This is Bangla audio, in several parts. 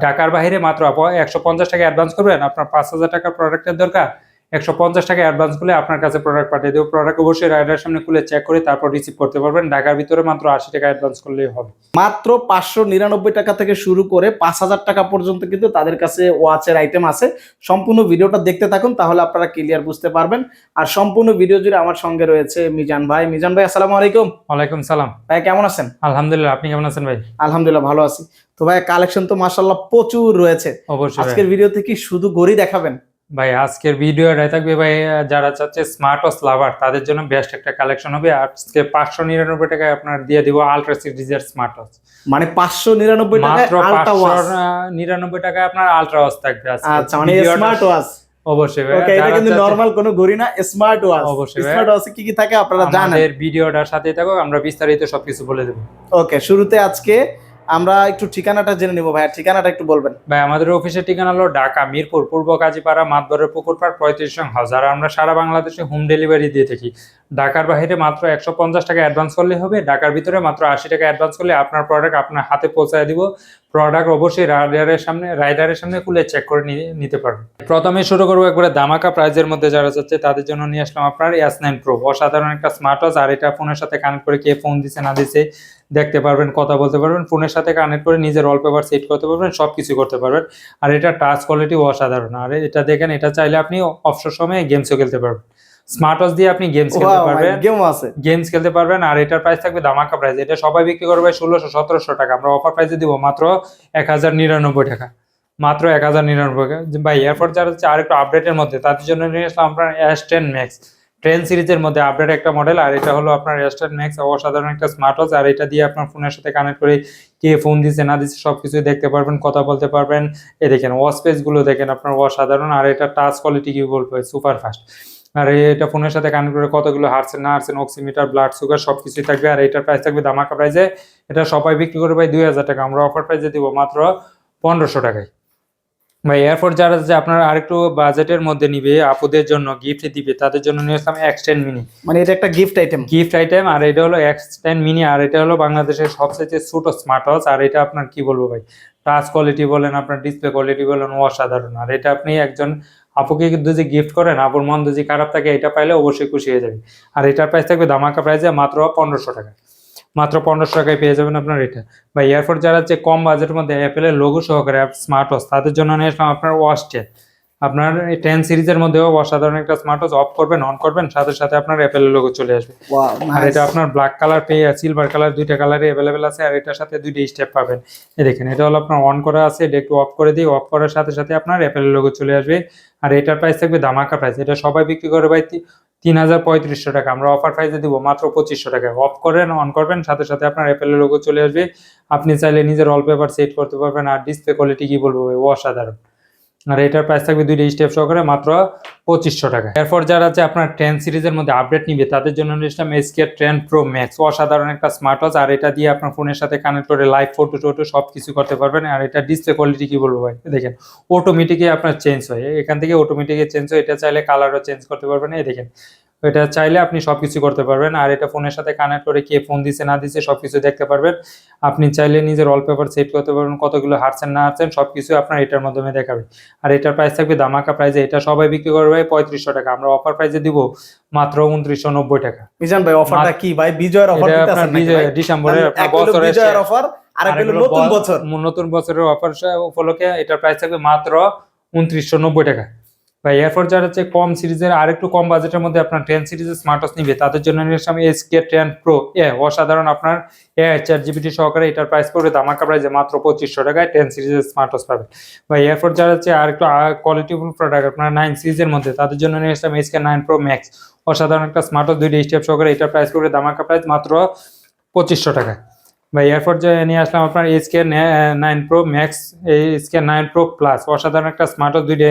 ঢাকার বাইরে মাত্র একশো পঞ্চাশ টাকা অ্যাডভান্স করবেন। আপনার পাঁচ হাজার টাকার প্রোডাক্টের দরকার। একশো পঞ্চাশ টাকা অ্যাডভান্স করলে আপনার কাছে প্রোডাক্ট পাঠিয়ে দেবো। প্রোডাক্ট অবশ্যই রাইডার সামনে খুলে চেক করে তারপর রিসিভ করতে পারবেন। ঢাকার ভিতরে মাত্র আশি টাকা অ্যাডভান্স করলেই হবে। মাত্র পাঁচশো নিরানব্বই টাকা থেকে শুরু করে পাঁচ হাজার টাকা পর্যন্ত কিন্তু তাদের কাছে ওয়াচের আইটেম আছে। সম্পূর্ণ ভিডিওটা দেখতে থাকুন তাহলে আপনারা ক্লিয়ার বুঝতে পারবেন। আর সম্পূর্ণ ভিডিও জুড়ে আমার সঙ্গে রয়েছে মিজান ভাই। মিজান ভাই আসসালামু আলাইকুম। ওয়ালাইকুম সালাম। ভাই কেমন আছেন? আলহামদুলিল্লাহ আপনি কেমন আছেন ভাই? আলহামদুলিল্লাহ ভালো আছি। তো ভাই কালেকশন তো মাশাল্লাহ প্রচুর রয়েছে। অবশ্যই। আজকের ভিডিওতে কি শুধু গড়ি দেখাবেন। ভাই আজকের ভিডিও ভিডিওটাই থাকবে ভাই যারা চাচ্ছে স্মার্ট ওয়াচ লাভার তাদের জন্য বেস্ট একটা কালেকশন হবে। আজকে পাঁচশো নিরানব্বই টাকায় আপনার দিয়ে দিব আলট্রা সিরিজের স্মার্ট ওয়াচ মানে পাঁচশো নিরানব্বই মাত্র পাঁচশো নিরানব্বই টাকায় আপনার আলট্রা ওয়াচ থাকবে আচ্ছা মানে স্মার্ট ওয়াচ অবশ্যই ভাই ওকে এটা কিন্তু নরমাল কোনো ঘড়ি না স্মার্ট ওয়াচ অবশ্যই স্মার্ট ওয়াচে কি কি থাকে আপনারা জানেন। আমাদের ভিডিওটার সাথে থাকো আমরা বিস্তারিত সবকিছু বলে দেবো। ওকে শুরুতে আজকে আমরা একটু ঠিকানাটা জেনে নিব ভাইয়া, ঠিকানাটা একটু বলবেন। ভাই, আমাদের অফিসের ঠিকানা হলো ঢাকা, মিরপুর, পূর্ব কাজীপাড়া, মাতবরের পুকুরপাড়, পঁয়ত্রিশ হাজার। আমরা সারা বাংলাদেশে হোম ডেলিভারি দিয়ে থাকি। ঢাকার বাইরে মাত্র একশো পঞ্চাশ টাকা অ্যাডভান্স করলে হবে। ঢাকার ভিতরে মাত্র আশি টাকা অ্যাডভান্স করলে আপনার প্রোডাক্ট আপনার হাতে পৌঁছায় দিব। প্রোডাক্ট অবশ্যই রাইডারের সামনে রাইডারের সামনে খুলে চেক করে নিতে পারবেন। প্রথমে শুরু করব একবারে দামাকা প্রাইজের মধ্যে যারা যাচ্ছে, তাদের জন্য নিয়ে আসলাম আপনার এস নাইন প্রো অসাধারণ একটা স্মার্ট ওয়াচ আর এটা ফোনের সাথে কানেক্ট করে কে ফোন দিছে, না দিছে, দেখতে পারবেন, কথা বলতে পারবেন। ফোনের সাথে কানেক্ট করে নিজের ওয়ালপেপার সেট করতে পারবেন সব কিছু করতে পারবেন। আর এটা টাচ কোয়ালিটি অসাধারণ। আর এটা দেখেন, এটা চাইলে আপনি অবসর সময়ে গেমসও খেলতে পারবেন। স্মার্ট ওয়াচ দিয়ে আপনি গেমস খেলতে পারবেন। গেম আছে। গেমস খেলতে পারবেন আর এটার প্রাইস থাকবে দামাকা প্রাইস এটা সবাই বিক্রি করবে ষোলোশো সতেরোশো টাকা। আমরা অফার প্রাইসে দিব মাত্র এক হাজার নিরানব্বই টাকা। মাত্র এক হাজার নিরানব্বই টাকা। ভাই এরপর যারা হচ্ছে আরেকটু আপডেটের মধ্যে তাদের জন্য নিয়ে আসলাম আপনার এস টেন ম্যাক্স ট্রেন সিরিজের মধ্যে আপডেট একটা মডেল আর এটা হলো আপনার টেন ম্যাক্স অসাধারণ একটা স্মার্ট ওয়াচ আর এটা দিয়ে আপনার ফোনের সাথে কানেক্ট করে কে ফোন দিচ্ছে না দিচ্ছে সব কিছু দেখতে পারবেন কথা বলতে পারবেন। এ দেখেন ওয়াচ পেজগুলো দেখেন আপনার অসাধারণ। আর এটা টাচ কোয়ালিটি কি বলব সুপার ফাস্ট আর এটা ফোনের সাথে কানেক্ট করে কতগুলো হারছেন না হারছেন অক্সিমিটার ব্লাড সুগার সব কিছুই থাকবে। আর এটার প্রাইস থাকবে দামাকা প্রাইসে এটা সবাই বিক্রি করে ভাই দুই হাজার টাকা। আমরা অফার প্রাইসে দিব মাত্র পনেরোশো টাকায়। ভাই এরপর যারা যে আপনারা আরেকটু বাজেটের মধ্যে নিবে আপুদের জন্য গিফট দিবে তাদের জন্য নিয়ে আসলাম এক্সটেন মিনি মানে এটা একটা গিফট আইটেম গিফট আইটেম আর এটা হলো এক্সটেন মিনি আর এটা হলো বাংলাদেশের সবচেয়ে ছোট স্মার্ট ওয়াচ আর এটা আপনার কি বলব ভাই? টাচ কোয়ালিটি বলেন আপনার ডিসপ্লে কোয়ালিটি বলেন অসাধারণ। আর এটা আপনি একজন আপুকে যে গিফট করেন, আপুর মন যদি খারাপ থাকে, এটা পাইলে অবশ্যই খুশি হয়ে যাবে আর এটার প্রাইস থাকবে ধামাকা প্রাইসে মাত্র পনেরোশো টাকা। মাত্র পনেরোশো টাকায় পেয়ে যাবেন আপনার এটা। বা এয়ারপোর্ট যারা যে কম বাজেটের মধ্যে অ্যাপেলের লোগো সহকারে স্মার্ট ওয়াচ তাদের জন্য নিয়ে আসলাম আপনার ওয়াচ আপনার টেন সিরিজের মধ্যেও অসাধারণ একটা স্মার্ট ওয়াচ অফ করবেন অন করবেন সাথে সাথে আপনার অ্যাপেলের লোগো চলে আসবে। আর এটা আপনার ব্ল্যাক কালার পেয়ে সিলভার কালার দুইটা কালারে অ্যাভেলেবেল আছে আর এটার সাথে দুইটা স্টেপ পাবেন। এই দেখেন এটা হলো আপনার অন করা আছে এটা একটু অফ করে দিই অফ করার সাথে সাথে আপনার অ্যাপেলের লোগো চলে আসবে। আর এটার প্রাইস থাকবে দামাকা প্রাইস এটা সবাই বিক্রি করে ভাই তিন হাজার পঁয়ত্রিশশো টাকা আমরা অফার প্রাইসে দিব মাত্র পঁচিশশো টাকা। অফ করেন অন করবেন সাথে সাথে আপনার অ্যাপেলের লোগো চলে আসবে। আপনি চাইলে নিজের ওয়ালপেপার সেট করতে পারবেন আর ডিসপ্লে কোয়ালিটি কি বলব অসাধারণ। আর এটার প্রাইস থাকবে দুইটা স্টেপ সহকারে মাত্র পঁচিশশো টাকা। এরপর যারা আছে আপনার টেন সিরিজের মধ্যে আপডেট নিবে, তাদের জন্য নিয়েছিলাম এসকে ট্রেন প্রো ম্যাক্স অসাধারণ একটা স্মার্ট ওয়াচ আর এটা দিয়ে আপনার ফোনের সাথে কানেক্ট করে লাইভ ফটো টোটো সব কিছু করতে পারবেন। আর এটা ডিসপ্লে কোয়ালিটি কি বলব ভাই? দেখেন অটোমেটিকই আপনার চেঞ্জ হয়। এখান থেকে অটোমেটিকই চেঞ্জ হয়। এটা চাইলে কালারও চেঞ্জ করতে পারবেন। এই দেখেন এটা চাইলে আপনি সবকিছু করতে পারবেন। আর এটা ফোনের সাথে কানেক্ট করে কে ফোন দিছে না দিছে সবকিছু দেখতে পারবেন। আপনি চাইলে নিজের ওয়ালপেপার সেট করতে পারবেন কতগুলো হারছেন না হারছেন সবকিছু আপনার এটার মাধ্যমে দেখাবে। আর এটার প্রাইস থাকবে দামাকা প্রাইসে এটা সবাই বিক্রি করবে পঁয়ত্রিশশো টাকা। আমরা অফার প্রাইসে দিব মাত্র উনত্রিশশো নব্বই টাকা। মিজান ভাই অফারটা কি? ভাই বিজয়ের অফার ডিসেম্বরের বছরের অফার আর নতুন বছর। নতুন বছরের অফার উপলক্ষে এটার প্রাইস থাকবে মাত্র উনত্রিশশো নব্বই টাকা। ভাই এরপর যারা হচ্ছে কম সিরিজের আর একটু কম বাজেটের মধ্যে আপনার টেন সিরিজের স্মার্ট ওয়াচ নিবে, তাদের জন্য নিয়ে আসলাম এস কে টেন প্রো এ অসাধারণ আপনার এ চার জিবিটি সহকারে এটার প্রাইস পড়বে দামাকা প্রাইসে মাত্র পঁচিশশো টাকায় টেন সিরিজের স্মার্ট ওয়াচ পাবেন। ভাই এরপর যারা হচ্ছে আর একটু কোয়ালিটিফুল প্রোডাক্ট আপনার নাইন সিরিজের মধ্যে, তাদের জন্য নিয়ে আসলাম S K nine pro max অসাধারণ একটা স্মার্ট ওয়াচ দুইটা স্টেপ সহকারে এটার প্রাইস পড়বে দামাকা প্রাইস মাত্র পঁচিশশো টাকা বা এরপর যে নিয়ে আসলাম আপনার HK nine pro max HK nine pro plus অসাধারণ একটা স্মার্ট ওয়াচ দুইটা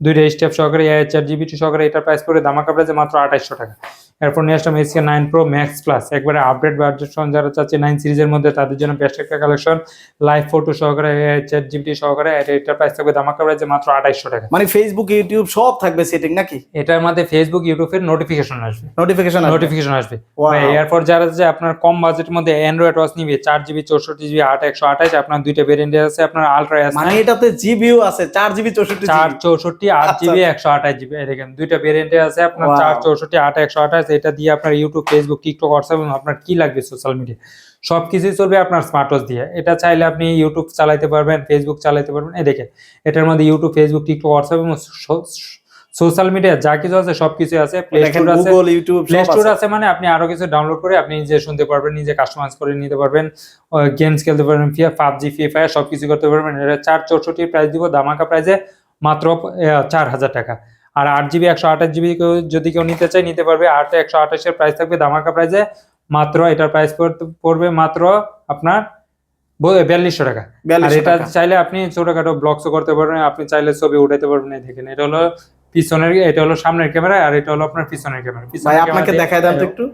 দুইটা স্টেপ সহকারে চার জিবি টু সহকারে এটার প্রাইস পড়ে দামাকা যে মাত্র আঠাইশশো টাকা। এরপর নিয়ে আসলাম SK nine pro max plus একবারে আপডেট ভার্জন যারা চাচ্ছে নাইন সিরিজের মধ্যে তাদের জন্য বেস্ট একটা কালেকশন লাইভ ফটো সহকারে চ্যাট জিপিটি সহকারে এটার প্রাইস থাকবে ধামাকা প্রাইসে মাত্র আঠাইশশো টাকা। মানে ফেসবুক ইউটিউব সব থাকবে সেটিং নাকি? এটার মধ্যে ফেসবুক ইউটিউবের নোটিফিকেশন আসবে। নোটিফিকেশন নোটিফিকেশন আসবে। এরপর যারা যে আপনার কম বাজেটের মধ্যে অ্যান্ড্রয়েড ওয়াচ নিবে চার জিবি চৌষট্টি জিবি আট একশো আঠাশ আপনার দুইটা ভেরিয়েন্ট আছে আপনার আলট্রা মানে এটাতে জিবিও আছে চার জিবি চৌষট্টি চার চৌষট্টি আট আচ্ছা। জিবি একশো আঠাশ জিবি দেখেন দুইটা ভেরিয়েন্ট আছে আপনার চার চৌষট্টি আট একশো আঠাশ এটা দিয়ে আপনার ইউটিউব ফেসবুক টিকটক হোয়াটসঅ্যাপ এবং আপনার কি লাগবে সোশ্যাল মিডিয়া সব কিছুই চলবে আপনার স্মার্ট ওয়াচ দিয়ে। এটা চাইলে আপনি ইউটিউব চালাতে পারবেন ফেসবুক চালাতে পারবেন। এই দেখেন এটার মধ্যে ইউটিউব ফেসবুক টিকটক হোয়াটসঅ্যাপ এবং সোশ্যাল মিডিয়া যা কিছু আছে সব কিছু আছে প্লে স্টোর আছে। ইউটিউব প্লে স্টোর আছে। আছে মানে আপনি আরও কিছু ডাউনলোড করে আপনি নিজে শুনতে পারবেন নিজে কাস্টমাইজ করে নিতে পারবেন গেমস খেলতে পারবেন ফিয়া পাবজি ফ্রি ফায়ার সবকিছু করতে পারবেন। এটা চার চৌষট্টি প্রাইস দিব দামাকা প্রাইসে মাত্র চার হাজার টাকা। আর আট জিবি একশো আঠাশ জিবি যদি কেউ নিতে চায় নিতে পারবে। আট একশো আঠাশের প্রাইস থাকবে দামাকা প্রাইসে মাত্র এটার প্রাইস পড়বে মাত্র আপনার বিয়াল্লিশশো টাকা। আর এটা চাইলে আপনি ছোটখাটো ব্লগসও করতে পারবেন আপনি চাইলে ছবি উঠাতে পারবেন দেখেন। এটা হলো পিছনের এটা হলো সামনের ক্যামেরা আর এটা হলো আপনার পিছনের ক্যামেরা ভাই আপনাকে দেখায় দেন তো একটু।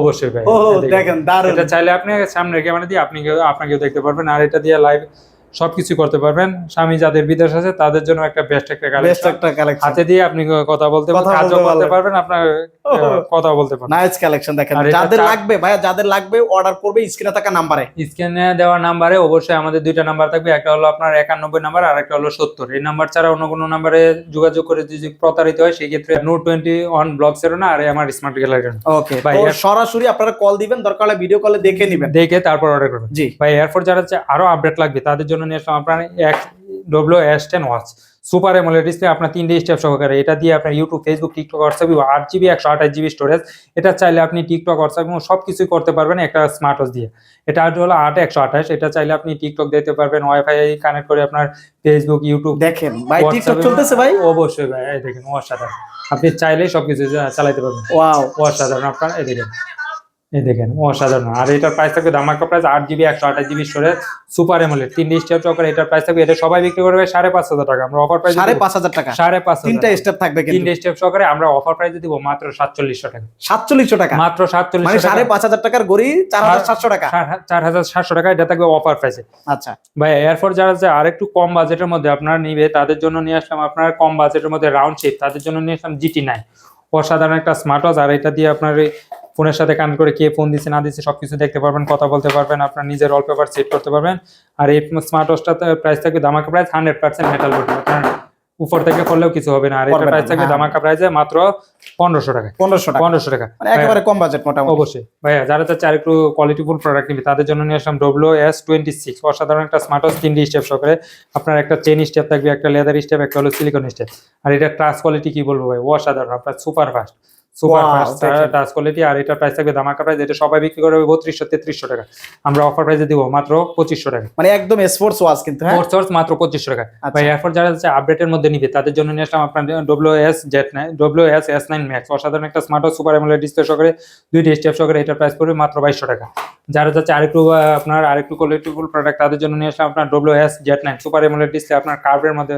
অবশ্যই ভাই ও দেখেন। এটা চাইলে আপনি সামনের ক্যামেরা দিয়ে আপনি আপনাকেও দেখতে পারবেন। আর এটা দিয়ে লাইভ সবকিছু করতে পারবেন। স্বামী যাদের বিদেশ আছে তাদের জন্য একটা বেস্ট একটা কালেকশন একটা কালেকশন হাতে দিয়ে আপনি কথা বলতে পারবেন কাজও বলতে করতে পারবেন। আপনার কথা বলতে পারবেন। নাইস কালেকশন দেখেন যাদের লাগবে ভাইয়া যাদের লাগবে অর্ডার করবে স্ক্রিনে থাকা নাম্বারে স্ক্রিনে দেওয়া নাম্বারে অবশ্যই আমাদের দুইটা নাম্বার থাকবে একটা হলো আপনার একানব্বই নাম্বার আর একটা হলো সত্তর। এই নাম্বার ছাড়া অন্য কোনো নাম্বারে যোগাযোগ করে যদি প্রতারিত হয় সেই ক্ষেত্রে নোট টোয়েন্টি ওয়ান ব্লক এর না আর আমার স্মার্ট গ্যালারি ওকে ভাই, সরাসরি আপনারা কল দিবেন দরকার হলে ভিডিও কলে দেখে নেবেন। দেখে তারপর অর্ডার করবেন। জি। ভাই এরপর যারা আরও আপডেট লাগবে তাদের জন্য নিয়ে আসলাম আপনার এক W S ten watch super AMOLED display আপনার তিনটে স্টেপ সহকারে। এটা দিয়ে আপনার ইউটিউব ফেসবুক টিকটক হোয়াটসঅ্যাপ আট জিবি একশো আঠাশ জিবি স্টোরেজ এটা চাইলে আপনি টিকটক হোয়াটসঅ্যাপ এবং সব কিছুই করতে পারবেন একটা স্মার্ট ওয়াচ দিয়ে। এটা আর হলো আট একশো আঠাশ। এটা চাইলে আপনি টিকটক দিতে পারবেন ওয়াইফাই কানেক্ট করে আপনার ফেসবুক ইউটিউব দেখেন ভাই টিকটক চলতেছে ভাই? অবশ্যই ভাই দেখেন অসাধারণ। আপনি চাইলেই সবকিছু চালাতে পারবেন। ওয়াও। অসাধারণ আপনার এই দেখেন। এই দেখেন অসাধারণ। আর এটার প্রাইস থাকবে ধামাকা প্রাইস আট জিবি একশো আঠাশ জিবি স্টোরেজ সুপার এমোলেড তিনটে স্টেপ চক্কর এটার প্রাইস থাকবে এটা সবাই বিক্রি করবে সাড়ে পাঁচ হাজার টাকা। আমরা অফার প্রাইস সাড়ে পাঁচ হাজার টাকা। সাড়ে পাঁচ তিনটা স্টেপ থাকবে তিনটে স্টেপ সহকারে আমরা অফার প্রাইসে দিব মাত্র সাতচল্লিশশো টাকা। সাতচল্লিশশো টাকা। মাত্র মানে সাড়ে পাঁচ হাজার টাকার গড়ি চার হাজার সাতশো টাকা। চার হাজার সাতশো টাকা এটা থাকবে অফার প্রাইসে আচ্ছা। ভাই এয়ারফোর যারা যে আরেকটু কম বাজেটের মধ্যে আপনারা নিবে তাদের জন্য নিয়ে আসলাম আপনার কম বাজেটের মধ্যে রাউন্ড শেপ তাদের জন্য নিয়ে আসলাম জিটি নাই অসাধারণ একটা স্মার্ট ওয়াচ আর এটা দিয়ে আপনার ফোনের সাথে কানেক্ট করে কে ফোন দিচ্ছে না দিচ্ছে সবকিছু দেখতে পারবেন কথা বলতে পারবেন আপনার নিজের ওয়ালপেপার সেট করতে পারবেন। আর এই স্মার্ট ওয়াচটাতে প্রাইস থাকবে দামাকা price hundred percent metal body আপনার উপর থেকে করলেও কিছু হবে না। আর এটা প্রাইস থাকবে হ্যাঁ। দামাকা প্রাইসে মাত্র পনেরোশো টাকা। পনেরোশো টাকা। পনেরোশো টাকা। মানে একেবারে কম বাজেট মোটামুটি। অবশ্যই। ভাইয়া যারা চাচ্ছে আর একটু কোয়ালিটিফুল প্রোডাক্ট নিবে তাদের জন্য নিয়ে আসলাম ডব্লিউ এস টোয়েন্টি সিক্স অসাধারণ একটা স্মার্ট ওয়াচ তিনটি স্টেপ সহকারে। আপনার একটা চেন স্টেপ থাকবে একটা লেদার স্টেপ একটা হলো সিলিকন স্টেপ আর এটা টাচ কোয়ালিটি কি বলব ভাই? অসাধারণ। আপনার super fast super Wow, fast দেখেন। টাচ কোয়ালিটি আর এটা প্রাইস থাকবে দামাকা প্রাইস এটা সবাই বিক্রি করবে বত্রিশশো তেত্রিশশো টাকা। আমরা অফার প্রাইসে দিব মাত্র পঁচিশশো টাকা। মানে একদম স্পোর্টস ওয়াচ কিন্তু হ্যাঁ? মাত্র পঁচিশশো টাকা। আচ্ছা। এরপর যারা হচ্ছে আপডেটের মধ্যে নিবে তাদের জন্য নিয়ে আসলাম আপনার W S Z nine W S S nine max অসাধারণ একটা স্মার্ট সুপার এমোলেড ডিসপ্লে সহকারে দুইটি স্টেপ সহকারে এটার প্রাইস পড়বে মাত্র বাইশশো টাকা। যারা যাচ্ছে আরেকটু আপনার আরেকটু কোয়ালিটিফুল প্রোডাক্ট তাদের জন্য নিয়ে আসলাম আপনার W S Z nine super AMOLED display আপনার কার্ভের মধ্যে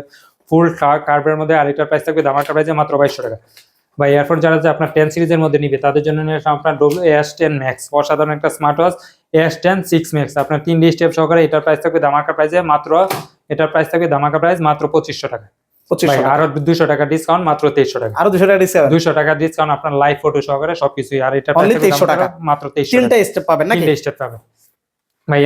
ফুল কার্ভের মধ্যে আর এটার প্রাইস থাকবে দামাকা প্রাইসে মাত্র বাইশশো টাকা। বা এয়ারফোন যারা যে আপনার টেন সিরিজের মধ্যে নিবে তাদের জন্য নিয়ে আসলাম আপনার ডব্লিউ এস টেন ম্যাক্স অসাধারণ একটা smart watch S ten six max আপনার তিনটি স্টেপ সহকারে এটার প্রাইস থাকবে দামাকা প্রাইসে মাত্র এটার প্রাইস থাকবে দামাকা প্রাইস মাত্র পঁচিশশো টাকা। আরও দুশো টাকা ডিসকাউন্ট মাত্র তেইশশো টাকা। আরও দুশো টাকা ডিসকাউন্ট দুশো টাকা ডিসকাউন্ট আপনার লাইভ ফটো সহকারে সবকিছুই। আর এটা Only 2300 টাকা। মাত্র তেইশশো তিনটা স্টেপ পাবেন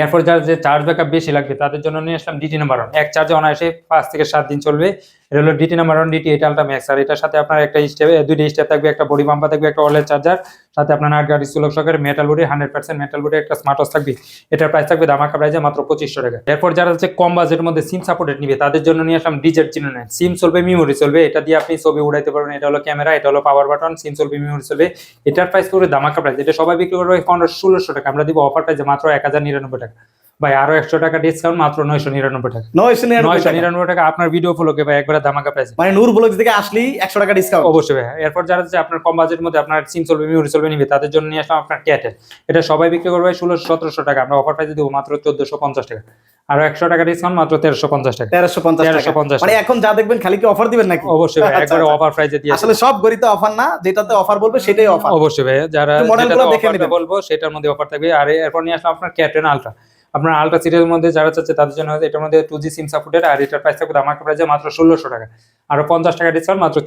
এরপর যার যে চার্জ ব্যাকআপ বেশি লাগবে তাদের জন্য নিয়ে আসলাম ডিটি নাম্বার এক চার্জে অনায়াসে পাঁচ থেকে সাত দিন চলবে। এটা হলো DT number one DT eight ultra max আর এটার সাথে আপনার একটা স্টেপ দুইটি স্টেপ থাকবে, একটা বডি পাম্পা থাকবে, একটা ওয়ালেট চার্জার সাথে আপনার আট গাড়ি সুলভ সহকারে metal body hundred percent metal body একটা স্মার্ট ওয়াচ থাকবে। এটার প্রাইস থাকবে দামাকা প্রাইসে মাত্র পঁচিশশো টাকা। এরপর যারা হচ্ছে কম বাজেটের মধ্যে সিম সাপোর্টেড নিবে, তাদের জন্য নিয়ে আসলাম ডিজেট চিনে নেন। সিম চলবে মেমোরি চলবে, এটা দিয়ে আপনি ছবি উড়াইতে পারবেন, এটা হলো ক্যামেরা এটা হলো পাওয়ার বাটন সিম চলবে মেমোরি চলবে। এটার প্রাইস করবে দামাকা প্রাইস এটা সবাই বিক্রি করবে পনেরো, ষোলোশো টাকা, আমরা দিব অফার প্রাইসে মাত্র এক হাজার নিরানব্বই টাকা। ভাই আরও একশো টাকা ডিসকাউন্ট মাত্র নয়শো নিরানব্বই টাকা। নয়শো নয়শো নিরানব্বই টাকা আপনার ভিডিও ফলোকে ভাই একবারে ধামাকা প্রাইস মানে নূর ব্লগ থেকে আসলেই একশো টাকা ডিসকাউন্ট অবশ্যই ভাই এরপর যারা হচ্ছে আপনার কম বাজেটের মধ্যে আপনার সিম চলবে মেমোরি চলবে নিবে তাদের জন্য নিয়ে আসলাম আপনার ক্যাটেল এটা সবাই বিক্রি করবে ষোলোশো সতেরোশো টাকা। আমরা অফার প্রাইসে দেবো মাত্র চোদ্দশো পঞ্চাশ টাকা। আরও একশো টাকা ডিসকাউন্ট মাত্র তেরোশো পঞ্চাশ টাকা। তেরোশো পঞ্চাশ তেরোশো পঞ্চাশ মানে এখন যা দেখবেন খালি কি অফার দিবেন নাকি? অবশ্যই ভাই আচ্ছা, একবারে আচ্ছা। অফার প্রাইজে দিয়ে আসলে সব গড়িতে অফার না যেটাতে অফার বলবে সেটাই অফার অবশ্যই ভাই যারা একটু model যেটাতে গুলো দেখে নেবেন। বলব সেটার মধ্যে অফার থাকবে। আর এরপর নিয়ে আসলাম আপনার ক্যাটেন আলট্রা আপনার আলট্রা সিরিয়াল মধ্যে যারা চাচ্ছে তাদের জন্য এটার মধ্যে টু জি সিম সাপোর্টেড আর এটার প্রাইস থাকবে আমার প্রাইস মাত্র ষোলোশো টাকা। আর পঞ্চাশ টাকা ডিসকাউন্ট মাত্র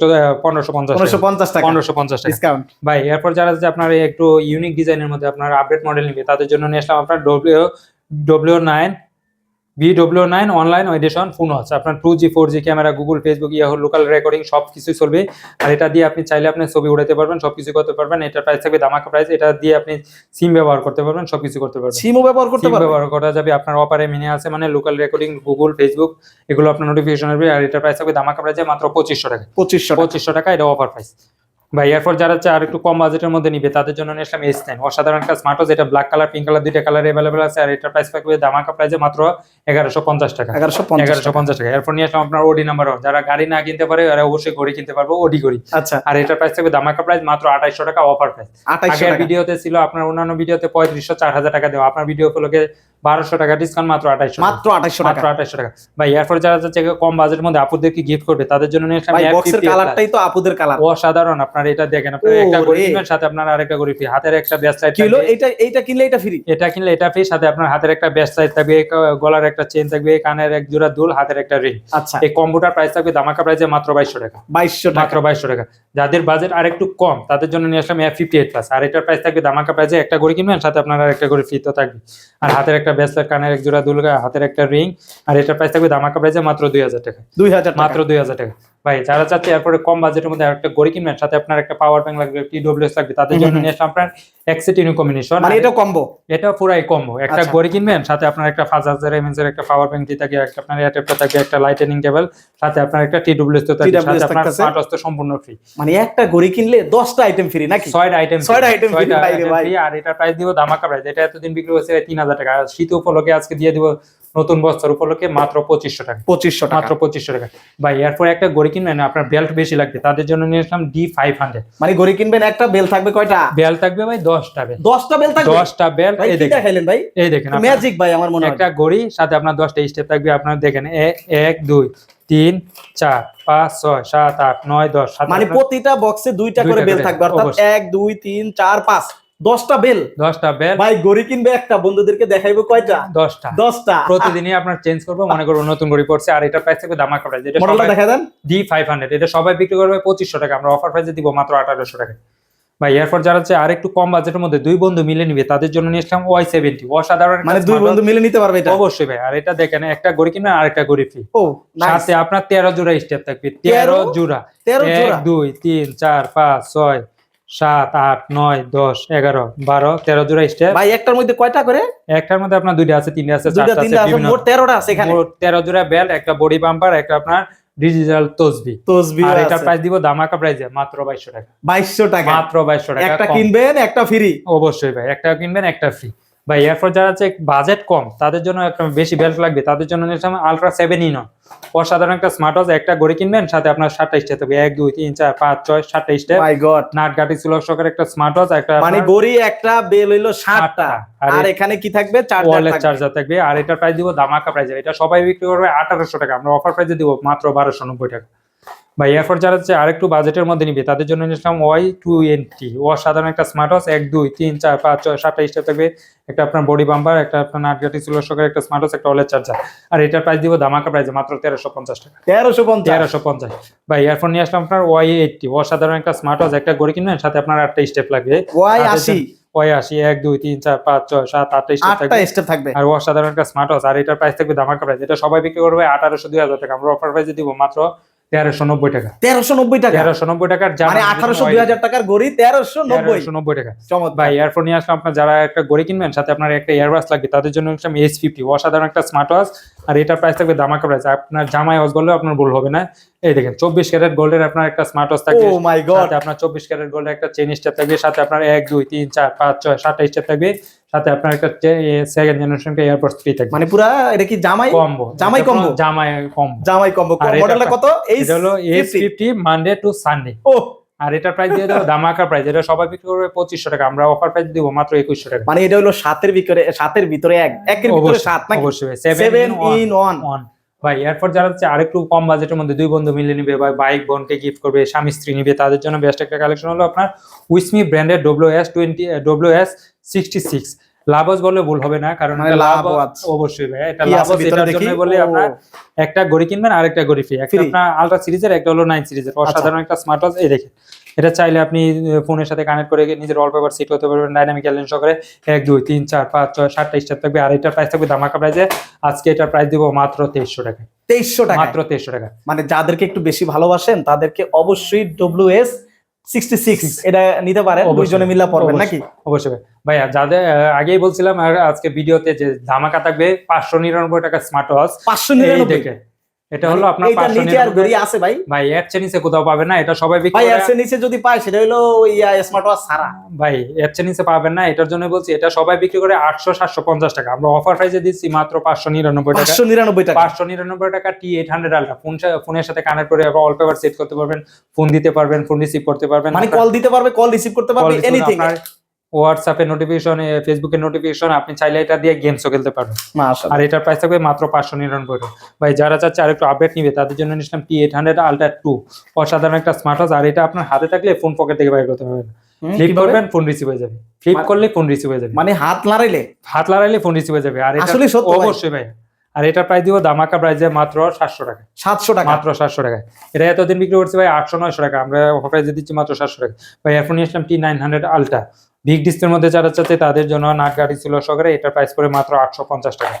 পনেরোশো পঞ্চাশ পনেরোশো পঞ্চাশ টাকা পনেরোশো পঞ্চাশ টাকা। ডিসকাউন্ট ভাই এরপর যারা যে আপনার একটু ইউনিক ডিজাইনের মধ্যে আপনার আপডেট মডেল নিবে তাদের জন্য নিয়ে আসলাম আপনার W W nine B W nine online edition phone আছে আপনার two G four G camera Google Facebook Yahoo local recording সব কিছুই চলবে। আর এটা দিয়ে আপনি চাইলে আপনি ছবি উঠাতে পারবেন সব কিছু করতে পারবেন। এটার প্রাইস থাকবে দামাকা প্রাইস এটা দিয়ে আপনি সিম ব্যবহার করতে পারবেন সব কিছু করতে পারবেন। সিমও ব্যবহার করতে সিম পারবে ব্যবহার করা যাবে আপনার অপারে মিনে আছে মানে লোকাল রেকর্ডিং গুগল ফেসবুক এগুলো আপনার নোটিফিকেশন আসবে। আর এটার প্রাইস থাকবে দামাকা প্রাইসে মাত্র পঁচিশশো টাকা। পঁচিশশো পঁচিশশো টাকা এটা অফার প্রাইস ভাই এরপর যারা চায় আর একটু কম বাজেটের মধ্যে নিবে তাদের জন্য নিয়ে আসলাম এস নাইন অসাধারণ একটা স্মার্ট যেটা ব্ল্যাক কালার পিঙ্ক কালার দুইটা কালার অ্যাভেলেবল আছে আর এটার প্রাইস থাকবে দামাকা প্রাইসে মাত্র এগারোশো পঞ্চাশ টাকা। এগারোশো এগারোশো পঞ্চাশ টাকা। এরপর নিয়ে আসলাম আপনার ওডি নাম্বার যারা গাড়ি না কিনতে পারে তারা অবশ্যই ঘড়ি কিনতে পারব ওডি ঘড়ি। আচ্ছা। আর এটার প্রাইস থাকবে দামাকা প্রাইস মাত্র আঠাইশশো টাকা অফার প্রাইস আগের ভিডিওতে ছিল আপনার অন্যান্য ভিডিওতে পঁয়ত্রিশশো চার হাজার টাকা দেওয়া। আপনার ভিডিও উপলক্ষে বারোশো টাকা ডিসকাউন্ট মাত্র আঠাইশশো মাত্র আঠাইশশো টাকা। মাত্র আঠাইশশো টাকা। ভাই এরপর যারা যাচ্ছে কম বাজেটের মধ্যে আপুদেরকে গিফট করবে তাদের জন্য নিয়ে আসলাম ভাই F50 বক্সের কালারটাই তো আপুদের কালার অসাধারণ আপনার এটা দেখেন একটা সাথে আপনার আরেকটা ফ্রি হাতের একটা ব্যাস লাইট কিলো এইটা এইটা কিনলে এটা ফ্রি এটা কিনলে এটা ফ্রি সাথে আপনার হাতের একটা ব্যাস লাইট থাকবে গলার একটা চেন থাকবে কানের এক জোড়া দুল হাতের একটা রিং আচ্ছা। এই কম্পিউটার প্রাইস থাকবে দামাকা প্রাইসে মাত্র বাইশশো টাকা। বাইশশো মাত্র বাইশশো টাকা। যাদের বাজেট আর একটু কম তাদের জন্য নিয়ে আসলাম এফ ফিফটি এইট প্লাস আর এটার প্রাইস থাকবে দামাকা প্রাইসে একটা গড়ি কিনবেন সাথে আপনার আর একটা গড়ি ফ্রি তো থাকবে। আর হাতের একটা ব্যাসলেট কানের এক জোড়া দুল হাতের একটা রিং আর এটার প্রাইস থাকবে দামাকা প্রাইসে মাত্র দুই হাজার টাকা। দুই হাজার মাত্র দুই হাজার টাকা। ভাই যারা চাচ্ছে এরপরে কম বাজেটের মধ্যে একটা গড়ি কিনবেন সাথে আপনার একটা পাওয়ার ব্যাংক লাগবে টি ডব্লিউএস লাগবে তাদের জন্য। নিয়ে আপনার এক্সিট ইউনি কম্বিনেশন মানে এটা কম্বো এটা পুরাই কম্বো একটা আচ্ছা। গড়ি কিনবেন সাথে আপনার একটা পাঁচ হাজার এমএস এর একটা পাওয়ার ব্যাংক থাকে একটা আপনার এয়ারটেপটা থাকবে একটা লাইটেনিং কেবল সাথে আপনার একটা টি ডব্লিউএস তো থাকবে সাথে আপনার। স্মার্ট তো সম্পূর্ণ ফ্রি মানে একটা ঘড়ি কিনলে দশটা আইটেম ফ্রি নাকি ছয়টা আইটেম ছয়টা item free, ভাই। আর এটা প্রাইস দিব দামাকা প্রাইস এটা এতদিন বিক্রি হচ্ছে তিন হাজার টাকা আর শীত উপলক্ষে আজকে দিয়ে দিব নতুন বছর উপলক্ষে মাত্র পঁচিশশো টাকা। পঁচিশশো মাত্র পঁচিশশো টাকা। ভাই এরপর একটা গড়ি কিনবেন আপনার বেল্ট বেশি লাগবে। তাদের জন্য নিয়ে আসলাম ডি ফাইভ হান্ড্রেড মানে ঘড়ি কিনবেন একটা বেল থাকবে কয়টা? বেল থাকবে ভাই দশটা বেল দশটা বেল থাকবে? দশটা বেল ভাই এই দেখেন। ভাই। এই দেখেন ম্যাজিক ভাই আমার মনে একটা গড়ি সাথে আপনার দশটা স্টেপ থাকবে আপনার দেখেন এক দুই তিন চার পাঁচ ছয় সাত আট নয় দশ মানে প্রতিটা বক্সে দুইটা করে বেল থাকবে অর্থাৎ এক দুই তিন চার পাঁচ। দশটা বেল। দশটা বেল। ভাই গড়ি কিনবে একটা বন্ধুদেরকে দেখাইবো কয়টা? দশটা। দশটা। প্রতিদিনই আপনার চেঞ্জ করব মনে করব নতুন গড়ি পড়ছে আর এটা প্রাইস থাকবে দামা প্রাইস এটা মডেলটা দেখা দেন। ডি ফাইভ হান্ড্রেড এটা সবাই বিক্রি করবে পঁচিশশো টাকা। আমরা অফার প্রাইসে দিব মাত্র আঠারোশো টাকা। ভাই এরপর যারা হচ্ছে আর একটু কম বাজেটের মধ্যে দুই বন্ধু মিলে নিবে তাদের জন্য নিয়ে আসলাম ওয়াই সেভেন্টি অসাধারণ মানে দুই বন্ধু মিলে নিতে পারবে এটা? অবশ্যই ভাই। আর এটা দেখেন একটা গড়ি কিনবেন আর একটা গড়ি ফ্রি ও সাথে আপনার তেরো জোড়া স্টেপ থাকবে। তেরো জোড়া। তেরো এক জোড়া দুই তিন চার পাঁচ ছয় সাত আট নয় দশ এগারো বারো তেরো জোড়া স্টেপ ভাই একটার মধ্যে কয়টা করে? একটার মধ্যে আপনার দুইটা আছে তিনটা আছে চারটা আছে মোট তেরোটা আছে এখানে। মোট তেরো জোড়া বেল্ট একটা বডি পাম্পার একটা আপনার ডিজিটাল তসবি। তসবি আর এটা প্রাইস দিব দামাকা প্রাইসে মাত্র 2200 টাকা। 2200 টাকা। মাত্র 2200 টাকা একটা কিনবেন একটা ফ্রি অবশ্যই ভাই একটা কিনবেন একটা ফ্রি ভাই এরপর যারা হচ্ছে বাজেট কম তাদের জন্য একটা বেশি বেল্ট লাগবে। তাদের জন্য আলট্রা সেভেন ইন অসাধারণ একটা স্মার্ট ওয়াচ একটা গড়ি কিনবেন সাথে আপনার সাতটা স্টেপ হবে এক দুই তিন চার পাঁচ ছয় সাতটা স্টেপ মাই গড নাট গাটি ছিল সকের একটা স্মার্ট ওয়াচ একটা মানে গড়ি একটা বেল হইল ষাটটা। আর এখানে কি থাকবে? চার্জার থাকবে। চার্জার থাকবে। আর এটার প্রাইস দিব দামাকা প্রাইস এটা সবাই বিক্রি করবে আঠারোশো টাকা। আমরা অফার প্রাইসে দিব মাত্র বারোশো নব্বই টাকা। ভাই এরপর যারা হচ্ছে আরেকটু বাজেটের মধ্যে নিবে তাদের জন্য নিয়েছিলাম ওয়াই টু এনটি অসাধারণ একটা স্মার্ট ওয়াচ এক দুই তিন চার পাঁচ ছয় সাতটা স্টেপ থাকবে। একটা আপনার বডি বাম্পার একটা আপনার নাটগাটি ছিল সকের একটা স্মার্ট ওয়াচ একটা ওয়ালেট চার্জার আর এটার প্রাইস দিব দামাকা প্রাইসে মাত্র তেরোশো পঞ্চাশ টাকা। তেরোশো পঞ্চাশ? তেরোশো পঞ্চাশ। ভাই এরপর নিয়ে আসলাম আপনার ওয়াই এইটটি অসাধারণ একটা স্মার্ট ওয়াচ একটা গড়ি কিনবেন সাথে আপনার আটটা স্টেপ লাগবে। ওয়াই আশি। ওয়াই আশি এক দুই তিন চার পাঁচ ছয় সাত আটটা স্টেপ থাকবে। স্টেপ থাকবে। আর অসাধারণ একটা স্মার্ট ওয়াচ আর এটার প্রাইস থাকবে দামাকা প্রাইস এটা সবাই বিক্রি করবে আঠারোশো দুই হাজার টাকা। আমরা অফার প্রাইসে দিব মাত্র তেরোশো নব্বই টাকা। তেরোশো নব্বই টাকা? তেরোশো নব্বই টাকার মানে আঠারোশো দুই হাজার টাকার গড়ি তেরোশো নব্বই। নব্বই টাকা। চমৎকার। ভাই এয়ারফোন নিয়ে আসলাম আপনার যারা একটা গড়ি কিনবেন সাথে আপনার একটা ইয়ারবাস লাগবে তাদের জন্য এস ফিফটি অসাধারণ একটা স্মার্ট ওয়াচ আর এটার প্রাইস থাকবে দামাকা প্রাইস আপনার জামাই ওয়াচ বললেও আপনার ভুল হবে না। এই দেখেন চব্বিশ ক্যারেট গোল্ডের আপনার একটা স্মার্ট ওয়াচ থাকবে। গড সাথে আপনার চব্বিশ ক্যারেট গোল্ডের একটা চেন স্টেপ থাকবে। সাথে আপনার এক দুই তিন চার পাঁচ ছয় সাতটা স্টেপ থাকবে। সাথে আপনার একটা সেকেন্ড জেনারেশন এয়ারপোর্ট ফ্রি থাকবে। মানে পুরা এটা কি জামাই? কম্বো। জামাই কম্বো? জামাই কম্বো। জামাই কম্বো। মডেলটা কত? এই হলো S fifty Monday to Sunday ও। আর এটা প্রাইস দিয়ে দেবো দামাকার প্রাইস এটা সবাই বিক্রি করবে পঁচিশশো টাকা। আমরা অফার প্রাইস দিব মাত্র একুশশো টাকা। মানে এটা হলো সাতের ভিতরে সাতের ভিতরে এক। একের ভিতরে সাত নাকি? অবশ্যই। সেভেন ইন ওয়ান ওয়ান ভাই এরপর যারা হচ্ছে আরেকটু কম বাজেটের মধ্যে দুই বন্ধু মিলে নিবে বা বাইক বোনকে গিফট করবে স্বামী স্ত্রী নিবে তাদের জন্য বেস্ট একটা কালেকশন হলো আপনার উইসমি ব্র্যান্ডের W S twenty W S sixty six loves বলে ভুল হবে না কারণ মানে লাভ অবশ্যই ভাই এটা লাভস এটার জন্য বলে আপনার একটা গড়ি কিনবেন আর একটা গড়ি ফ্রি একটা আপনার আলট্রা সিরিজের একটা হলো নাইন সিরিজের আচ্ছা। অসাধারণ একটা স্মার্ট ওয়াচ এই দেখেন। এটা চাইলে আপনি ফোনের সাথে কানেক্ট করে নিজের ওয়ালপেপার সেট করতে পারবেন ডাইনামিক অ্যালেন সহকারে। এক দুই তিন চার পাঁচ ছয় সাতটা স্টার থাকবে। আর এটার প্রাইস থাকবে ধামাকা প্রাইসে আজকে এটার প্রাইস দিব মাত্র তেইশশো টাকা। তেইশশো টাকা মাত্র তেইশশো টাকা। মানে যাদেরকে একটু বেশি ভালোবাসেন তাদেরকে অবশ্যই ডব্লিউ এস সিক্সটি সিক্স এটা নিতে পারেন দুইজনে পড়বেন নাকি? অবশ্যই। ভাইয়া যাদের আগেই বলছিলাম আর আজকে ভিডিওতে যে ধামাকা থাকবে পাঁচশো নিরানব্বই টাকা স্মার্ট ওয়াচ পাঁচশো নিরানব্বই? এটা হলো আপনার পাঁচশো নিচে আর গড়ি আছে ভাই। ভাই এর চেয়ে নিচে কোথাও পাবেন না এটা সবাই বিক্রি ভাই এর চেয়ে নিচে যদি পায় সেটা হলো ইয়া স্মার্ট ওয়াচ সারা ভাই এর চেয়ে নিচে পাবেন না এটার জন্য বলছি এটা সবাই বিক্রি করে আটশো সাতশো পঞ্চাশ টাকা। আমরা অফার প্রাইসে দিচ্ছি মাত্র পাঁচশো নিরানব্বই টাকা। পাঁচশো নিরানব্বই টাকা। পাঁচশো নিরানব্বই টাকা T eight hundred ultra phone ফোনের সাথে কানেক্ট করে অল পেপার সেট করতে পারবেন ফোন দিতে পারবেন ফোন রিসিভ করতে পারবেন। মানে কল দিতে পারবে কল রিসিভ করতে পারবে এনিথিং হোয়াটসঅ্যাপে নোটিফিকেশন ফেসবুকের নোটিফিকেশন আপনি চাইলে এটা দিয়ে গেমসও খেলতে পারবেন। আর এটার প্রাইস থাকবে মাত্র পাঁচশো নিরানব্বই। টাকা ভাই যারা চাচ্ছে আর একটু আপডেট নিবে তাদের জন্য নিলাম T eight hundred ultra two অসাধারণ একটা স্মার্ট ওয়াচ আর এটা আপনার হাতে থাকলে ফোন পকেট থেকে বাইর করতে পারবেন। ফ্লিপ করবেন ফোন রিসিভ হয়ে যাবে। ফ্লিপ মানে- করলে ফোন রিসিভ হয়ে যাবে। মানে হাত নাড়াইলে? হাত লাগাইলে ফোন রিসিভ হয়ে যাবে। আর এটা আসলেই অবশ্যই ভাই। আর এটার প্রাইস দিব দামাকা প্রাইসে মাত্র সাতশো টাকা। সাতশো টাকা। মাত্র সাতশো টাকা এটা এতদিন বিক্রি করছে ভাই আটশো নয়শো টাকা। আমরা অফার প্রাইসে দিচ্ছি মাত্র সাতশো টাকা ভাই এখন নিয়ে আসলাম T nine hundred ultra big ডিস্কের মধ্যে যারা চাচ্ছে তাদের জন্য নাট গাড়ি ছিল সহকারে এটার প্রাইস পড়ে মাত্র আটশো পঞ্চাশ টাকা।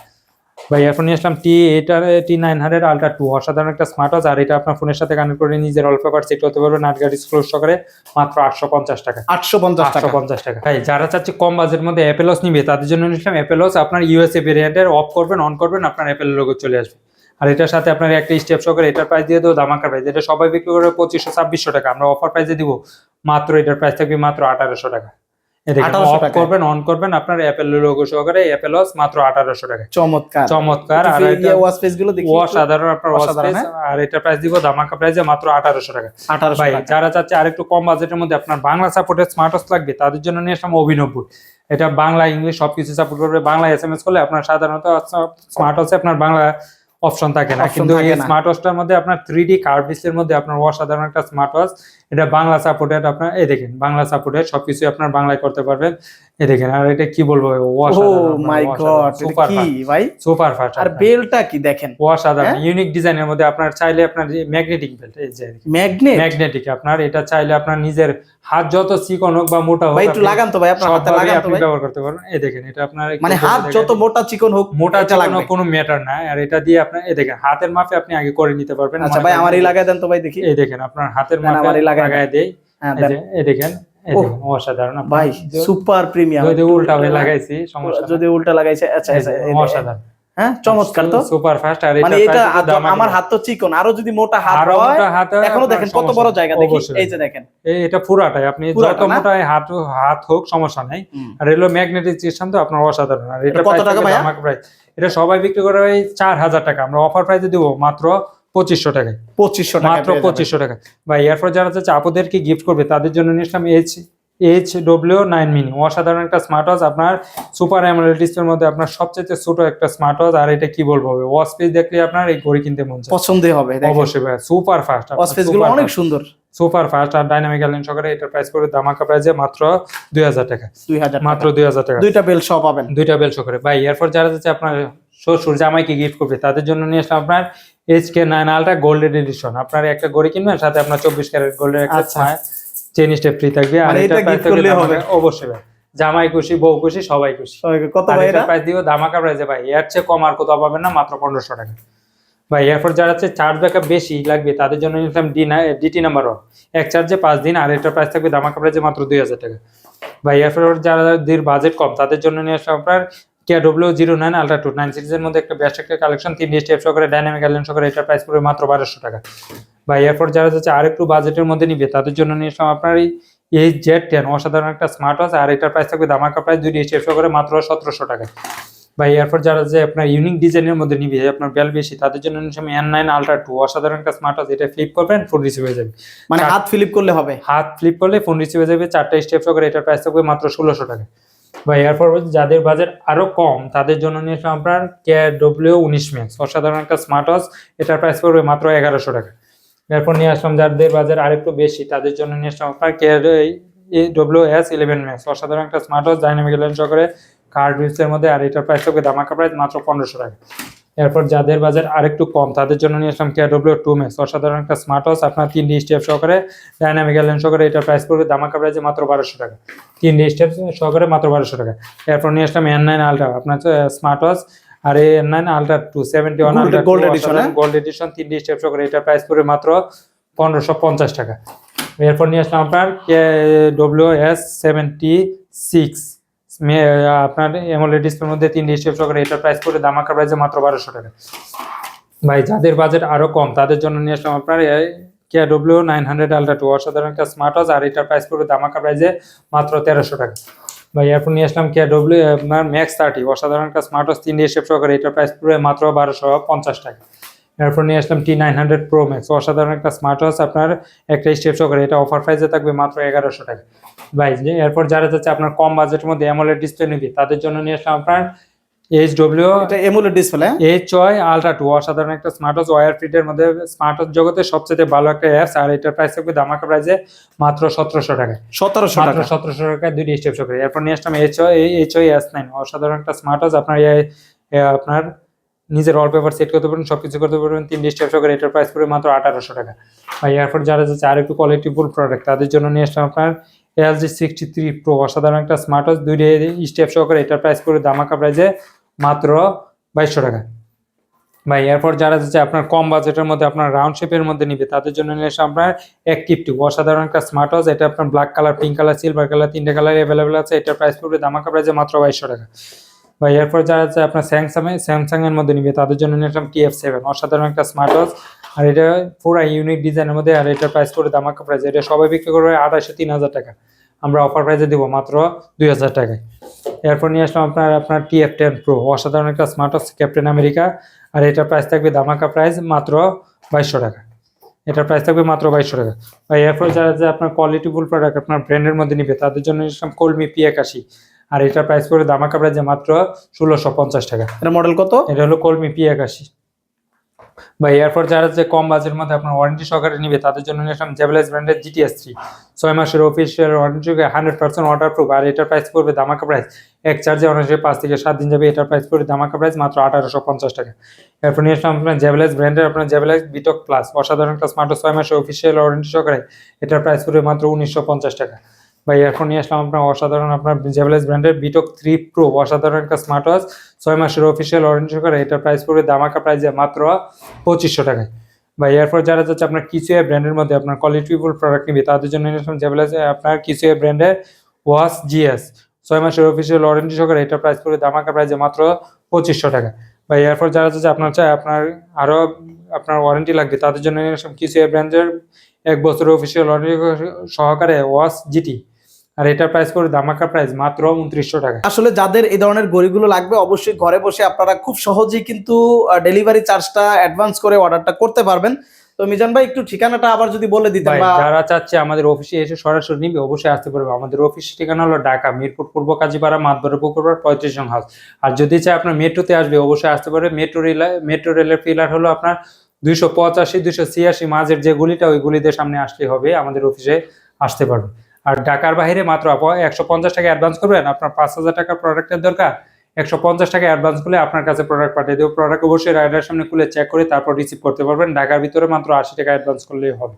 ভাই এখন নিয়ে আসলাম টি এটা T nine hundred ultra two অসাধারণ একটা স্মার্ট ওয়াচ আর এটা আপনার ফোনের সাথে কানেক্ট করে নিজের অল্প পেপার সেট করতে পারবেন নাট গাড়ি স্ক্রোল সহকারে মাত্র আটশো পঞ্চাশ টাকা। আটশো পঞ্চাশ আটশো টাকা পঞ্চাশ টাকা। ভাই যারা চাচ্ছে কম বাজেটের মধ্যে অ্যাপেলস নিবে তাদের জন্য নিলাম অ্যাপেলস আপনার ইউএসএ ভেরিয়েন্টের অফ করবেন অন করবেন আপনার অ্যাপেল লোগো চলে আসবে। আর এটার সাথে আপনার একটা স্টেপ সহকারে এটার প্রাইস দিয়ে দেবো দামাকার প্রাইস এটা সবাই বিক্রি করে পঁচিশশো ছাব্বিশশো টাকা। আমরা অফার প্রাইসে দিব মাত্র এটার প্রাইস থাকবে মাত্র আঠারোশো টাকা। এটা 1800। করবেন অন করবেন আপনার অ্যাপেল লোগো সহকারে মাত্র টাকা চমৎকার। চমৎকার আর এটা ওয়াচ পেজগুলো দেখি অসাধারণ আপনার অসাধারণ, আর এটার প্রাইস দিব প্রাইসে মাত্র আঠারোশো টাকা আঠারোশো ভাই যারা চাচ্ছে আরেকটু কম বাজেটের মধ্যে আপনার বাংলা সাপোর্টের স্মার্ট ওয়াচ লাগবে তাদের জন্য নিয়ে আসলাম অভিনব্বই। এটা বাংলা ইংলিশ সবকিছু সাপোর্ট করবে। বাংলা এস এম এস করলে আপনার সাধারণত স্মার্ট ওয়াচে আপনার বাংলা অপশন থাকে না। কিন্তু এই স্মার্ট ওয়াচটার মধ্যে আপনার থ্রি ডি কার্ভিসের মধ্যে আপনার অসাধারণ একটা স্মার্ট ওয়াচ এটা বাংলা সাপোর্টেড আপনার এই দেখেন বাংলা সাপোর্টেড সবকিছু আপনার বাংলায় করতে পারবেন। এই দেখেন আর এটা কি বলব ও মাই গড সুপার কি ভাই? সুপার ফাস্ট আর বেলটা কি দেখেন? অসাধারণ হ্যাঁ? ইউনিক ডিজাইনের মধ্যে আপনার চাইলে আপনার ম্যাগনেটিক বেল্ট এই যে ম্যাগনেট ম্যাগনেটিক আপনার এটা চাইলে আপনার নিজের হাত যত চিকন হোক বা মোটা হোক ভাই একটু লাগান তো ভাই আপনার হাতে লাগান তো আপনি ভাই। ব্যবহার করতে পারবেন। এই দেখেন এটা আপনার মানে হাত যত মোটা চিকন হোক মোটা চিকন কোনো ম্যাটার না আর এটা দিয়ে আপনার এই দেখেন হাতের মাপে আপনি আগে করে নিতে পারবেন। আচ্ছা ভাই আমারই যে- লাগাই দেন তো ভাই দেখি। এই দেখেন আপনার হাতের মাপে আমারই লাগায় লাগায় দেই। হ্যাঁ, এই দেখেন অসাধারণ। ভাই সুপার প্রিমিয়াম যদি উল্টা হয়ে লাগাইছি সমস্যা যদি উল্টা লাগাইছে আচ্ছা আচ্ছা অসাধারণ। হ্যাঁ চমৎকার তো। সুপার ফাস্ট আর মানে এটা এটা প্রাইস আজ- দাম আমার হাত তো চিকন আরও যদি মোটা হাত হয় মোটা হাত এখনও দেখেন কত বড় জায়গা দেখি এই যে দেখেন। এটা পুরাটাই আপনি যত না? মোটাই হাত হাত হোক সমস্যা নেই। আর এলো ম্যাগনেটিক সিস্টেম তো আপনার অসাধারণ। আর এটা কত টাকা। এটা সবাই বিক্রি করে চার হাজার টাকা। আমরা অফার প্রাইসে দিব মাত্র পঁচিশশো টাকায়। পঁচিশশো টাকা মাত্র পঁচিশশো টাকা বা এরপর যারা চাচ্ছে আপুদেরকে গিফট করবে তাদের জন্য নিয়েছিলাম H H W nine mini অসাধারণ একটা স্মার্ট ওয়াচ আপনার সুপার অ্যামোলেড ডিসপ্লের মধ্যে আপনার সবচেয়ে ছোট একটা স্মার্ট ওয়াচ আর এটা কি বলব ওয়াচ পেজ দেখলে আপনার এই ঘড়ি কিনতে মন পছন্দই হবে অবশ্যই ভাই সুপার ফাস্ট ওয়াচ পেজগুলো অনেক সুন্দর। সুপার ফাস্ট আর ডাইনামিক অ্যালেন সহকারে এটার প্রাইস পড়বে দামাকা প্রাইসে মাত্র দুই হাজার টাকা। দুই হাজার মাত্র দুই হাজার টাকা। দুইটা বেল সহ পাবেন। দুইটা বেল সহকারে ভাই এরপর যারা যাচ্ছে আপনার শ্বশুর জামাইকে গিফট করবে তাদের জন্য নিয়ে আসলাম আপনার H K nine ultra golden edition আপনার একটা গড়ি কিনবেন সাথে আপনার চব্বিশ ক্যারেট গোল্ডের একটা। চেন স্টেপ ফ্রি থাকবে। আর মানে এটা হবে। অবশ্যই ভাই। জামাই খুশি বউ খুশি সবাই খুশি। কত ভাই প্রাইস দিব দামাকা প্রাইসে ভাই। এর চেয়ে কম আর কোথাও পাবেন না মাত্র পনেরোশো টাকা। ভাই এরপর যারা হচ্ছে চার্জ ব্যাকআপ বেশি লাগবে তাদের জন্য নিলাম ডি না ডিটি নাম্বার ওয়ান এক চার্জে পাঁচ দিন আর এটার প্রাইস থাকবে দামাকা প্রাইসে মাত্র দুই হাজার টাকা। ভাই এরপর যাদের বাজেট কম তাদের জন্য নিয়ে আসলাম আপনার টিয়া W zero nine ultra two nine সিরিজের মধ্যে একটা বেস্ট একটা কালেকশন তিন স্টেপ সহকারে ডাইনামিক অ্যালেন সহকারে এটার প্রাইস পড়বে মাত্র বারোশো টাকা। বা এরপর যারা যাচ্ছে আরেকটু বাজেটের মধ্যে নিবে তাদের জন্য নিয়ে আসলাম আপনার এই এই জেড টেন অসাধারণ একটা স্মার্ট ওয়াচ আর এটার প্রাইস থাকবে দামাকা প্রাইস দুই স্টেপ সহকারে মাত্র সতেরোশো টাকা বা এরপর যারা যে আপনার ইউনিক ডিজাইনের মধ্যে নিবে আপনার বেল বেশি তাদের জন্য এন নাইন আলট্রা টু অসাধারণ একটা স্মার্ট ওয়াচ এটা ফ্লিপ করবেন ফোন রিসিভ হয়ে যাবে। মানে হাত ফিলিপ করলে হবে। হাত ফ্লিপ করলে ফোন রিসিভ হয়ে যাবে। চারটা স্টেপ সহকারে এটার প্রাইস থাকবে মাত্র ষোলোশো টাকা বা এরপর যাদের বাজেট আরও কম, তাদের জন্য নিয়ে এসলাম আপনার কে ডব্লিউ উনিশ ম্যাক্স অসাধারণ একটা স্মার্ট ওয়াচ এটার প্রাইস পড়বে মাত্র এগারোশো টাকা। এরপর নিয়ে আসলাম যাদের বাজার আরেকটু বেশি, তাদের জন্য নিয়ে আসলাম আপনার K W S eleven max অসাধারণ একটা স্মার্ট ওয়াচ ডাইনামিক লেন্স সহকারে কার্ড এর মধ্যে, আর এটার প্রাইস হবে দামাকা প্রাইস মাত্র পনেরোশো টাকা। এরপর যাদের বাজার আরেকটু কম তাদের জন্য নিয়ে আসলাম কে ডব্লিউ টু ম্যাক্স অসাধারণ একটা স্মার্ট ওয়াচ আপনার তিনটি স্টেপ সহকারে ডাইনামিক লেন্স সহকারে এটার প্রাইস পড়বে দামাকা প্রাইসে মাত্র বারোশো টাকা। তিনটি স্টেপ সহকারে মাত্র বারোশো টাকা। এরপর নিয়ে আসলাম এন নাইন আলট্রা আপনার স্মার্ট ওয়াচ আর N nine ultra two seventy one gold edition, হ্যাঁ? গোল্ড এডিশন তিনটি স্টেপ সহকারে এটার প্রাইস পড়বে মাত্র পনেরোশো পঞ্চাশ টাকা। এরপর নিয়ে আসলাম আপনার K W S seventy six আপনার এমোলেড ডিসপ্লের মধ্যে তিনটি স্টেপ সহকারে এটার প্রাইস পড়বে দামাকা প্রাইসে মাত্র বারোশো টাকা। ভাই, যাদের বাজেট আরও কম, তাদের জন্য নিয়ে আসলাম আপনার K W nine hundred ultra two অসাধারণ একটা স্মার্ট ওয়াচ আর এটার প্রাইস পড়বে দামাকা প্রাইসে মাত্র তেরোশো টাকা। ভাই, এরপর নিয়ে আসলাম কে ডব্লিউ আপনার ম্যাক্স থার্টি অসাধারণ একটা স্মার্ট ওয়াচ তিনটি স্টেপ সহকারে এটার প্রাইস পড়বে মাত্র বারোশো পঞ্চাশ টাকা। এরপর নিয়ে আসলাম T nine hundred pro max অসাধারণ একটা স্মার্ট ওয়াচ আপনার একটা স্টেপ সহকারে। এটা অফার প্রাইসে থাকবে মাত্র এগারোশো টাকা। ভাই এরপর যারা যাচ্ছে আপনার কম বাজেটের মধ্যে অ্যামোলেড ডিসপ্লে নিবি তাদের জন্য নিয়ে আসলাম আপনার এইচ ডব্লিউ এটা এমুলেট ডিসপ্লে এই চয় আলট্রা টু অসাধারণ একটা স্মার্ট ওয়াচ ওয়ার ফিটের মধ্যে স্মার্ট ওয়াচ জগতে সবচেয়ে ভালো একটা অ্যাপস আর এটার প্রাইস থাকবে দামাকা প্রাইসে মাত্র সতেরোশো টাকা। সতেরোশো মাত্র টাকা। সতেরোশো টাকায় দুইটি স্টেপ সহকারে। এরপর নিয়ে আসলাম এইচ এই এইচ ওই এস নাইন অসাধারণ একটা স্মার্ট ওয়াচ আপনার আপনার নিজের ওয়ালপেপার সেট করতে পারবেন সবকিছু করতে পারবেন। তিনটি স্টেপ সহকারে এটার প্রাইস পড়বে মাত্র আঠারোশো টাকা। আর এরপর যারা যাচ্ছে আর একটু কোয়ালিটিফুল প্রোডাক্ট তাদের জন্য নিয়ে আসলাম আপনার এলজি সিক্সটি থ্রি প্রো অসাধারণ একটা স্মার্ট ওয়াচ দুইটি স্টেপ সহকারে এটার প্রাইস পড়বে দামাকা প্রাইসে মাত্র বাইশশো টাকা। বা এরপর যারা যাচ্ছে আপনার কম বাজেটের মধ্যে, আপনার রাউন্ড শেপের মধ্যে নিবে, তাদের জন্য নিয়ে আসে আপনার অ্যাক্টিভ টু অসাধারণ একটা স্মার্ট ওয়াচ এটা আপনার black colour pink colour silver colour তিনটে কালার অ্যাভেলেবেল আছে, এটার প্রাইস পড়বে দামাকা প্রাইসে মাত্র বাইশশো টাকা। ভাই এরপর যারা আছে আপনার স্যামসাং স্যামসাং এর মধ্যে নিবে, তাদের জন্য নিয়ে আসলাম টিএফ সেভেন অসাধারণ একটা স্মার্ট ওয়াচ আর এটা পুরো ইউনিক ডিজাইনের মধ্যে, আর এটার প্রাইস পড়বে দামাকা প্রাইস এটা সবাই বিক্রি করবে আড়াইশো, তিন হাজার টাকা। আমরা অফার প্রাইসে দেবো মাত্র দুই হাজার টাকায়। এরপর নিয়ে আসলাম আপনার আপনার টিএফ টেন প্রো অসাধারণ একটা স্মার্ট ওয়াচ ক্যাপ্টেন আমেরিকা আর এটার প্রাইস থাকবে দামাকা প্রাইস মাত্র বাইশশো টাকা। এটার প্রাইস থাকবে মাত্র বাইশশো টাকা। আর এরপর যারা যে আপনার কোয়ালিটিফুল প্রোডাক্ট আপনার ব্র্যান্ডের মধ্যে নিবে, তাদের জন্য নিয়ে কলমি পি একাশি। আর এটার প্রাইস পড়বে দামাকা প্রাইসে মাত্র ষোলোশো পঞ্চাশ টাকা। এটা মডেল কত? এটা হলো কলমি পি একাশি। বা এরপর যারা যে কম বাজেটের মধ্যে আপনার ওয়ারেন্টি সহকারে নিবে তাদের জন্য নিয়ে আসলাম জেবেলাইজ ব্র্যান্ডের জিটিএস থ্রি ছয় মাসের official warranty hundred percent waterproof আর এটার প্রাইস পড়বে দামাকা প্রাইস এক চার্জে অনার্সে পাঁচ থেকে সাত দিন যাবে। এটার প্রাইস পড়বে দামাকা প্রাইস মাত্র আঠারোশো পঞ্চাশ টাকা। এরপর নিয়ে আসলাম আপনার জেবেলাইজ ব্র্যান্ডের আপনার জেবেলাইজ বিটক প্লাস অসাধারণ একটা স্মার্ট ছয় মাসের অফিসিয়াল ওয়ারেন্টি সহকারে এটার প্রাইস পড়বে মাত্র উনিশশো পঞ্চাশ টাকা। বা এরপর নিয়ে আসলাম আপনার অসাধারণ আপনার জেবেলাইজ ব্র্যান্ডের বিটক থ্রি প্রো অসাধারণ একটা স্মার্ট ওয়াচ ছয় মাসের অফিসিয়াল ওয়ারেন্টি সহকারে এটার প্রাইস পড়বে দামাকা প্রাইসে মাত্র পঁচিশশো টাকায়। বা এরপর যারা যাচ্ছে আপনার কিছু এ ব্র্যান্ডের মধ্যে আপনার কোয়ালিটিফুল প্রোডাক্ট নিবে তাদের জন্য নিয়ে আসলাম জেবেলাইজ আপনার কিছু ব্র্যান্ডের ওয়াশ জিএস ছয় মাসের অফিসিয়াল ওয়ারেন্টি সহকারে এটার প্রাইস পড়বে দামাকা প্রাইসে মাত্র পঁচিশশো টাকা। বা এরপর যারা যাচ্ছে আপনার চাই আপনার আরও আপনার ওয়ারেন্টি লাগবে, তাদের জন্য নিয়ে আসলাম কিছু ব্র্যান্ডের এক বছরের অফিসিয়াল ওয়ারেন্টি সহকারে ওয়াশ জিটি আর এটার প্রাইস করে দামাকা প্রাইস মাত্র উনত্রিশশো টাকা। আসলে যাদের এই ধরনের ঘড়িগুলো লাগবে অবশ্যই ঘরে বসে আপনারা খুব সহজেই কিন্তু ডেলিভারি চার্জটা অ্যাডভান্স করে অর্ডারটা করতে পারবেন। তো মিজান ভাই একটু ঠিকানাটা আবার যদি বলে দিতেন যারা চাচ্ছে আমাদের অফিসে এসে সরাসরি নিবে অবশ্যই আসতে পারবে। আমাদের অফিস ঠিকানা হলো ঢাকা মিরপুর পূর্ব কাজীপাড়া মাতবরের পুকুরপাড় পঁয়ত্রিশ নং হাউস আর যদি চায় আপনার মেট্রোতে আসবে অবশ্যই আসতে পারবে। মেট্রো রেল মেট্রো রেলের পিলার হলো আপনার দুইশো পঁচাশি দুইশো ছিয়াশি মাঝের যে গুলিটা ওই গুলিদের সামনে আসলেই হবে। আমাদের অফিসে আসতে পারবে। আর ঢাকার বাইরে মাত্র একশো পঞ্চাশ টাকা অ্যাডভান্স করবেন, আপনার পাঁচ হাজার টাকার প্রোডাক্টের দরকার। একশো পঞ্চাশ টাকা অ্যাডভান্স করলে আপনার কাছে প্রোডাক্ট পাঠিয়ে দেবো। প্রোডাক্ট অবশ্যই রাইডার সামনে খুলে চেক করে তারপর রিসিভ করতে পারবেন। ঢাকার ভিতরে মাত্র আশি টাকা অ্যাডভান্স করলেই হবে।